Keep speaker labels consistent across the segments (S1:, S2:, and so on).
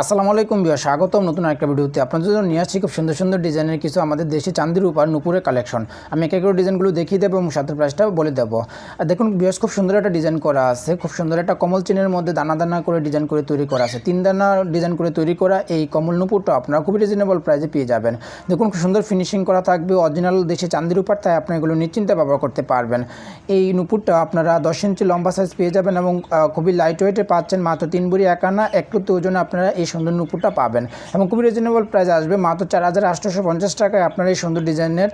S1: আসসালামু আলাইকুম বিয়া স্বাগতম নতুন একটা ভিডিওতে। আপনাদের জন্য নিয়ে আসছি খুব সুন্দর সুন্দর ডিজাইনের কিছু আমাদের দেশি চান্দির উপর নুপুরের কালেকশন। আমি এক এক করে ডিজাইনগুলো দেখিয়ে দেবো এবং সাথে প্রাইসটা বলে দেবো। আর দেখুন বিয়াস খুব সুন্দর একটা ডিজাইন করা আছে, খুব সুন্দর একটা কমল চেনের মধ্যে দানা দানা করে ডিজাইন করে তৈরি করা আছে। তিন দানা ডিজাইন করে তৈরি করা এই কমল নুপুরটা আপনারা খুবই রিজনেবল প্রাইসে পেয়ে যাবেন। দেখুন খুব সুন্দর ফিনিশিং করা থাকবে, অরিজিনাল দেশি চান্দির উপর, তাই আপনি এগুলো নিশ্চিন্তে ব্যবহার করতে পারবেন। এই নুপুরটা আপনারা দশ ইঞ্চি লম্বা সাইজ পেয়ে যাবেন এবং খুবই লাইট ওয়েটে পাচ্ছেন মাত্র তিন বুড়ি একানা একটু ওজনে আপনারা এই সুন্দর নুপুরটা পাবেন। এবং খুবই রিজনেবল প্রাইস আসবে, মাত্র চার হাজার আটশোশো পঞ্চাশ টাকায় আপনারা এই সুন্দর ডিজাইনের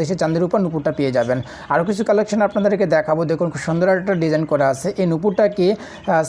S1: দেশি চান্দির উপর নুপুরটা পেয়ে যাবেন। আরও কিছু কালেকশন আপনাদেরকে দেখাবো। দেখুন খুব সুন্দর একটা ডিজাইন করা আছে। এই নুপুরটাকে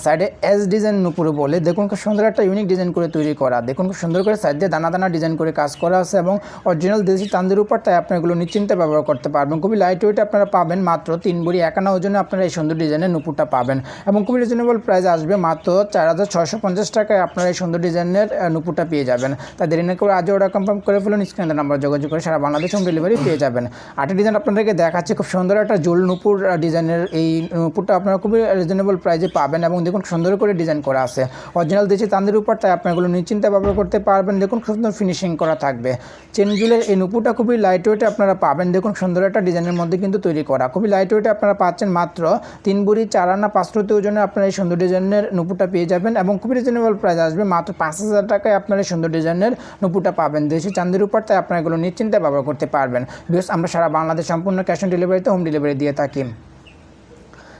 S1: সাইডে এস ডিজাইন নুপুর বলে। দেখুন খুব সুন্দর একটা ইউনিক ডিজাইন করে তৈরি করা। দেখুন খুব সুন্দর করে সাইড দিয়ে দানা দানা ডিজাইন করে কাজ করা আছে এবং অরিজিনাল দেশি চাঁদের উপর তাই আপনি এগুলো নিশ্চিন্তে ব্যবহার করতে পারবেন। খুবই লাইট ওয়েট আপনারা পাবেন, মাত্র তিন বুড়ি একানা ওজনে আপনারা এই সুন্দর ডিজাইনের নুপুরটা পাবেন। এবং খুবই রিজনেবল প্রাইস আসবে, মাত্র চার হাজার ছয়শো পঞ্চাশ টাকায় আপনারা এই সুন্দর ডিজাইনের আহ, নুপুরটা পেয়ে যাবেন। তাই দেরি না করে আজও অর্ডার কনফার্ম করে ফেলুন স্ক্রিনের নাম্বার যোগাযোগ করে সারা বাংলাদেশ হোম ডেলিভারি পেয়ে যাবেন। আটটি ডিজাইন আপনাদেরকে দেখাচ্ছে খুব সুন্দর একটা জোল নুপুর ডিজাইনের এই নুপুরটা আপনারা খুবই রিজনেবল প্রাইসে পাবেন এবং দেখুন সুন্দর করে ডিজাইন করা আছে। অরিজিনাল দেশি তান্দের উপর তাই আপনারা এগুলো নিশ্চিন্তে ব্যবহার করতে পারবেন। দেখুন খুব সুন্দর ফিনিশিং করা থাকবে। চেন জুলের এই নুপুরটা খুবই লাইট ওয়েটে আপনারা পাবেন। দেখুন সুন্দর একটা ডিজাইনের মধ্যে কিন্তু তৈরি করা। খুবই লাইট ওয়েটে আপনারা পাচ্ছেন মাত্র তিন বুড়ি চার আনা পাঁচশোতে ওজনে আপনারা এই সুন্দর ডিজাইনের নুপুরটা পেয়ে যাবেন এবং খুবই রিজনেবল প্রাইস আসবে মাত্র পাঁচ হাজার টাকায় আপনারা সুন্দর ডিজাইনের নুপুরটা পাবেন। দেশি চান্দির উপর, তাই আপনারা এগুলো নিশ্চিন্তে ব্যবহার করতে পারবেন। বিকজ আমরা সারা বাংলাদেশ সম্পূর্ণ ক্যাশ অন ডেলিভারিতে হোম ডেলিভারি দিয়ে থাকি।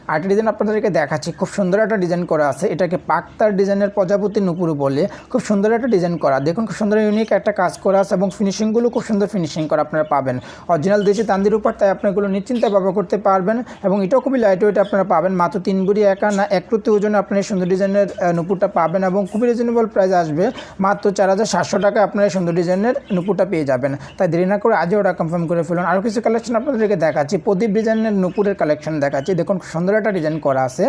S1: আরেকটা ডিজাইন আপনাদেরকে দেখাচ্ছি। খুব সুন্দর একটা ডিজাইন করা আছে। এটাকে পাক্তার ডিজাইনের প্রজাপতি নুপুর বলে খুব সুন্দর একটা ডিজাইন করা। দেখুন, খুব সুন্দর ইউনিক একটা কাজ করা আছে এবং ফিনিশিংগুলো খুব সুন্দর ফিনিশিং করা আপনারা পাবেন। অরিজিনাল দেশি তান্দির উপর, তাই আপনি এগুলো নিশ্চিন্তে ব্যবহার করতে পারবেন এবং এটাও খুবই লাইট ওয়েট আপনারা পাবেন। মাত্র তিন বুড়ি একা না, এক প্রতি ওজনে আপনি এই সুন্দর ডিজাইনের নুপুরটা পাবেন এবং খুবই রিজনেবল প্রাইস আসবে। মাত্র চার হাজার সাতশো টাকায় আপনার এই সুন্দর ডিজাইনের নুপুরটা পেয়ে যাবেন। তাই দেরি না করে আজও ওটা কনফার্ম করে ফেলুন। আরও কিছু কালেকশন আপনাদেরকে দেখাচ্ছি। প্রদীপ ডিজাইনের নুপুরের কালেকশন দেখাচ্ছি। দেখুন, খুব সুন্দর একটা ডিজাইন করা আছে।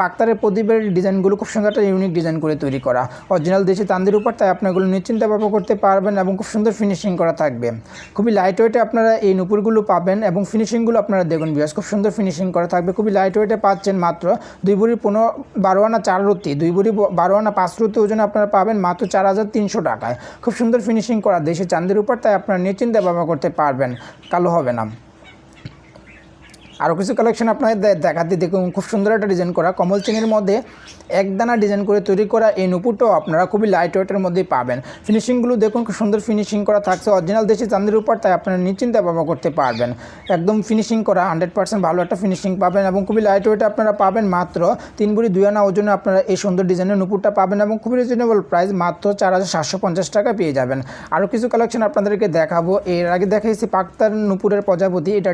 S1: পাক্তারের প্রদীপের ডিজাইনগুলো খুব সুন্দর একটা ইউনিক ডিজাইন করে তৈরি করা। অরিজিনাল দেশি তান্দের উপর, তাই আপনাগুলো নিশ্চিন্তে ব্যবহার করতে পারবেন এবং খুব সুন্দর ফিনিশিং করা থাকবে। খুবই লাইট ওয়েটে আপনারা এই নুপুরগুলো পাবেন এবং ফিনিশিংগুলো আপনারা দেখুন বিয়াস খুব সুন্দর ফিনিশিং করা থাকবে। খুবই লাইট ওয়েটে পাচ্ছেন মাত্র দুই বুড়ি পনেরো, বারো আনা চার রুতি দুই বুড়ি বারো আনা পাঁচ রুতি ওজনে আপনারা পাবেন মাত্র চার হাজার তিনশো টাকায়। খুব সুন্দর ফিনিশিং করা দেশি চান্দের উপর, তাই আপনারা নিশ্চিন্তে ব্যবহার করতে পারবেন, কালো হবে না। আরও কিছু কালেকশন আপনাদের দেখাতে দেখুন, খুব সুন্দর একটা ডিজাইন করা। কমল চিনের মধ্যে একদানা ডিজাইন করে তৈরি করা এই নুপুরটাও আপনারা খুবই লাইট ওয়েটের মধ্যেই পাবেন। ফিনিশিংগুলো দেখুন, খুব সুন্দর ফিনিশিং করা থাকছে। অরিজিনাল দেশি চাঁদের উপর, তাই আপনারা নিশ্চিন্তে ব্যবহার করতে পারবেন। একদম ফিনিশিং করা হান্ড্রেড পার্সেন্ট ভালো একটা ফিনিশিং পাবেন এবং খুবই লাইট ওয়েটে আপনারা পাবেন মাত্র তিন বুড়ি দুই আনা ওজনে আপনারা এই সুন্দর ডিজাইনের নুপুরটা পাবেন এবং খুবই রিজনেবল প্রাইস মাত্র চার হাজার সাতশো পঞ্চাশ টাকা পেয়ে যাবেন। আরও কিছু কালেকশন আপনাদেরকে দেখাবো। এর আগে দেখাইছি পাক্তার নুপুরের প্রজাপতি, এটা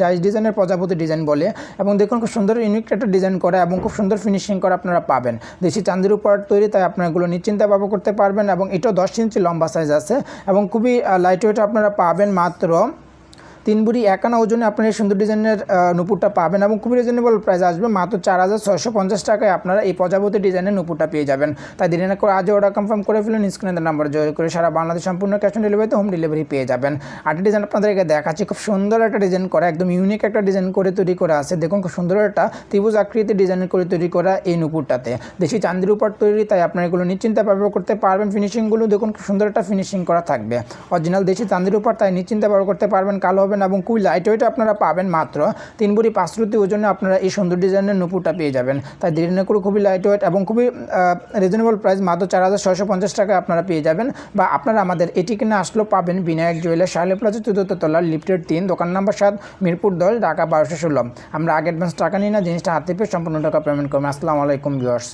S1: ডাইস ডিজাইনের প্রজাপতি। ডিজাইন বলে এবং দেখুন খুব সুন্দর ইউনিক একটা ডিজাইন করা এবং খুব সুন্দর ফিনিশিং করা আপনারা পাবেন। দেশি চান্দির উপর তৈরি, তাই আপনারা এগুলো নিশ্চিন্তে ব্যবহার করতে পারবেন এবং এটাও দশ ইঞ্চি লম্বা সাইজ আছে এবং খুবই লাইট ওয়েট আপনারা পাবেন মাত্র তিন বুড়ি একানা ওজনে আপনি এই সুন্দর ডিজাইনের নুপুরটা পাবেন এবং খুবই রিজনেবল প্রাইস আসবে। মাত্র চার হাজার ছয়শো পঞ্চাশ টাকায় আপনারা এই প্রজাপতি ডিজাইনের নুপুরটা পেয়ে যাবেন। তাই দেরি না করে আজও অর্ডার কনফার্ম করে ফেলুন স্ক্রিনের নাম্বার জয় করে সারা বাংলাদেশ সম্পূর্ণ ক্যাশ অন ডেলিভারিতে হোম ডেলিভারি পেয়ে যাবেন। আরেকটা ডিজাইন আপনাদেরকে দেখাচ্ছি, খুব সুন্দর একটা ডিজাইন করা, একদম ইউনিক একটা ডিজাইন করে তৈরি করা আছে। দেখুন, খুব সুন্দর একটা ত্রিভুজ আকৃতির ডিজাইন করে তৈরি করা এই নুপুরটাতে। দেশি চান্দির উপর তৈরি, তাই আপনারা এগুলো নিশ্চিন্তে ব্যবহার করতে পারবেন। ফিনিশিংগুলো দেখুন, খুব সুন্দর একটা ফিনিশিং করা থাকবে। অরিজিনাল দেশি চান্দির উপর, তাই নিশ্চিন্তে ব্যবহার করতে পারবেন। কালো হবে না এবং খুবই লাইট ওয়েট আপনারা পাবেন মাত্র তিন বুড়ি পাঁচ রুতি ওজনে আপনারা এই সুন্দর ডিজাইনের নুপুরটা পেয়ে যাবেন। তাই দেরি না করে খুবই লাইট ওয়েট এবং খুবই রিজনেবল প্রাইস মাত্র চার হাজার ছয়শো পঞ্চাশ টাকা আপনারা পেয়ে যাবেন। বা আপনারা আমাদের এটি কিনে আসলেও পাবেন বিনায়ক জুয়েলার শাহলে প্লাজা, চতুর্থ তলার লিফটের তিন দোকান নাম্বার সাত, মিরপুর দল, ঢাকা বারোশো ষোলো। আমরা আগে অ্যাডভান্স টাকা নিই না, জিনিসটা হাতে পেয়ে সম্পূর্ণ টাকা পেমেন্ট করবেন। আসসালামু আলাইকুম ভিউয়ার্স